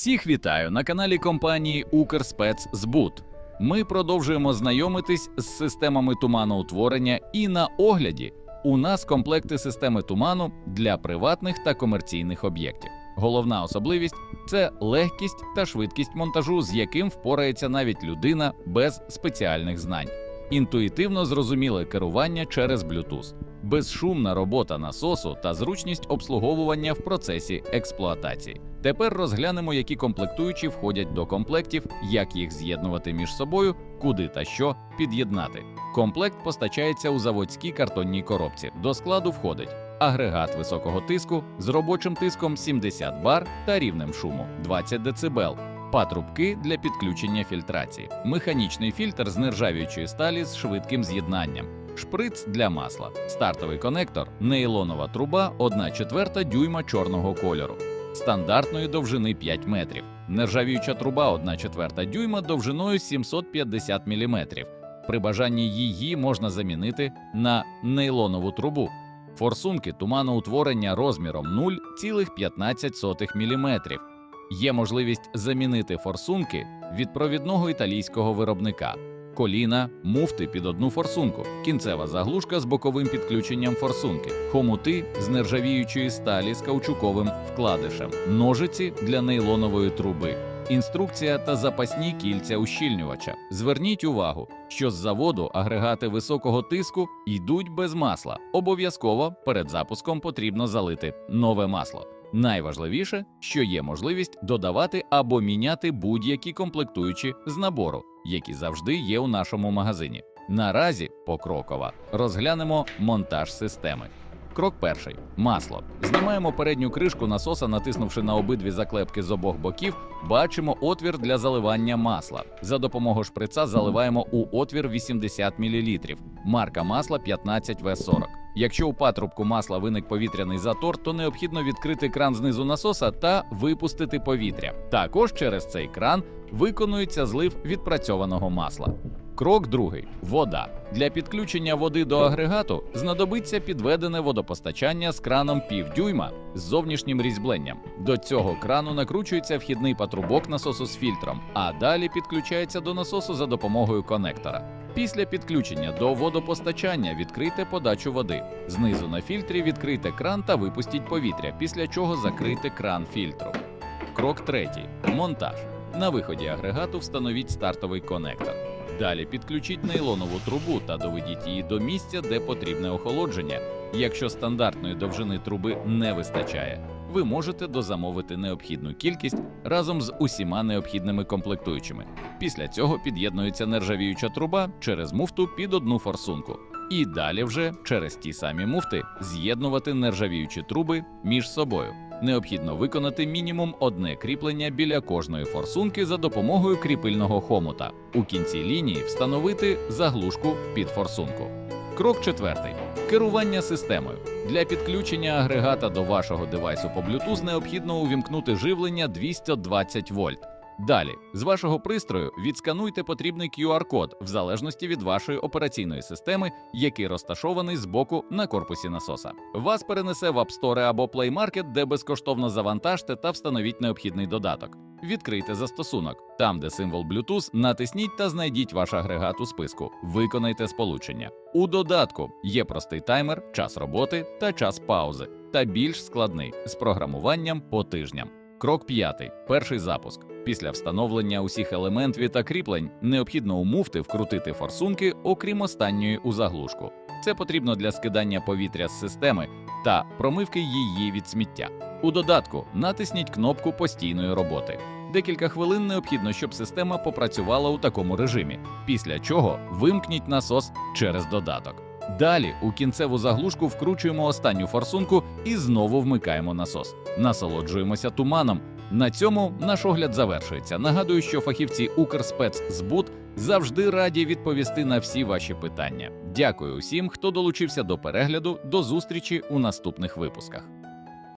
Всіх вітаю на каналі компанії Укрспецзбут. Ми продовжуємо знайомитись з системами туманоутворення і на огляді у нас комплекти системи туману для приватних та комерційних об'єктів. Головна особливість це легкість та швидкість монтажу, з яким впорається навіть людина без спеціальних знань. Інтуїтивно зрозуміле керування через Bluetooth, безшумна робота насосу та зручність обслуговування в процесі експлуатації. Тепер розглянемо, які комплектуючі входять до комплектів, як їх з'єднувати між собою, куди та що під'єднати. Комплект постачається у заводській картонній коробці. До складу входить агрегат високого тиску з робочим тиском 70 бар та рівнем шуму 20 дБ, патрубки для підключення фільтрації, механічний фільтр з нержавіючої сталі з швидким з'єднанням, шприц для масла, стартовий конектор, нейлонова труба 1 четверта дюйма чорного кольору. Стандартної довжини 5 метрів, нержавіюча труба 1 четверта дюйма довжиною 750 мм. При бажанні її можна замінити на нейлонову трубу. Форсунки туманоутворення розміром 0,15 мм. Є можливість замінити форсунки від провідного італійського виробника. Коліна, муфти під одну форсунку, кінцева заглушка з боковим підключенням форсунки, хомути з нержавіючої сталі з каучуковим вкладишем, ножиці для нейлонової труби, інструкція та запасні кільця ущільнювача. Зверніть увагу, що з заводу агрегати високого тиску йдуть без масла. Обов'язково перед запуском потрібно залити нове масло. Найважливіше, що є можливість додавати або міняти будь-які комплектуючі з набору, які завжди є у нашому магазині. Наразі покроково розглянемо монтаж системи. Крок перший масло. Знімаємо передню кришку насоса, натиснувши на обидві заклепки з обох боків, бачимо отвір для заливання масла. За допомогою шприца заливаємо у отвір 80 мл. Марка масла 15В40. Якщо у патрубку масла виник повітряний затор, то необхідно відкрити кран знизу насоса та випустити повітря. Також через цей кран виконується злив відпрацьованого масла. Крок другий вода. Для підключення води до агрегату знадобиться підведене водопостачання з краном півдюйма з зовнішнім різьбленням. До цього крану накручується вхідний патрубок насосу з фільтром, а далі підключається до насосу за допомогою конектора. Після підключення до водопостачання відкрийте подачу води. Знизу на фільтрі відкрийте кран та випустіть повітря, після чого закрийте кран фільтру. Крок третій монтаж. На виході агрегату встановіть стартовий конектор. Далі підключіть нейлонову трубу та доведіть її до місця, де потрібне охолодження. Якщо стандартної довжини труби не вистачає, ви можете дозамовити необхідну кількість разом з усіма необхідними комплектуючими. Після цього під'єднується нержавіюча труба через муфту під одну форсунку. І далі вже через ті самі муфти з'єднувати нержавіючі труби між собою. Необхідно виконати мінімум одне кріплення біля кожної форсунки за допомогою кріпильного хомута. У кінці лінії встановити заглушку під форсунку. Крок четвертий. Керування системою. Для підключення агрегата до вашого девайсу по Bluetooth необхідно увімкнути живлення 220 вольт. Далі, з вашого пристрою відскануйте потрібний QR-код в залежності від вашої операційної системи, який розташований збоку на корпусі насоса. Вас перенесе в App Store або Play Market, де безкоштовно завантажте та встановіть необхідний додаток. Відкрийте застосунок. Там, де символ Bluetooth, натисніть та знайдіть ваш агрегат у списку. Виконайте сполучення. У додатку є простий таймер, час роботи та час паузи, та більш складний з програмуванням по тижням. Крок п'ятий. Перший запуск. Після встановлення усіх елементів та кріплень необхідно у муфти вкрутити форсунки, окрім останньої у заглушку. Це потрібно для скидання повітря з системи та промивки її від сміття. У додатку натисніть кнопку постійної роботи. Декілька хвилин необхідно, щоб система попрацювала у такому режимі, після чого вимкніть насос через додаток. Далі у кінцеву заглушку вкручуємо останню форсунку і знову вмикаємо насос. Насолоджуємося туманом. На цьому наш огляд завершується. Нагадую, що фахівці Укрспецзбут завжди раді відповісти на всі ваші питання. Дякую усім, хто долучився до перегляду. До зустрічі у наступних випусках.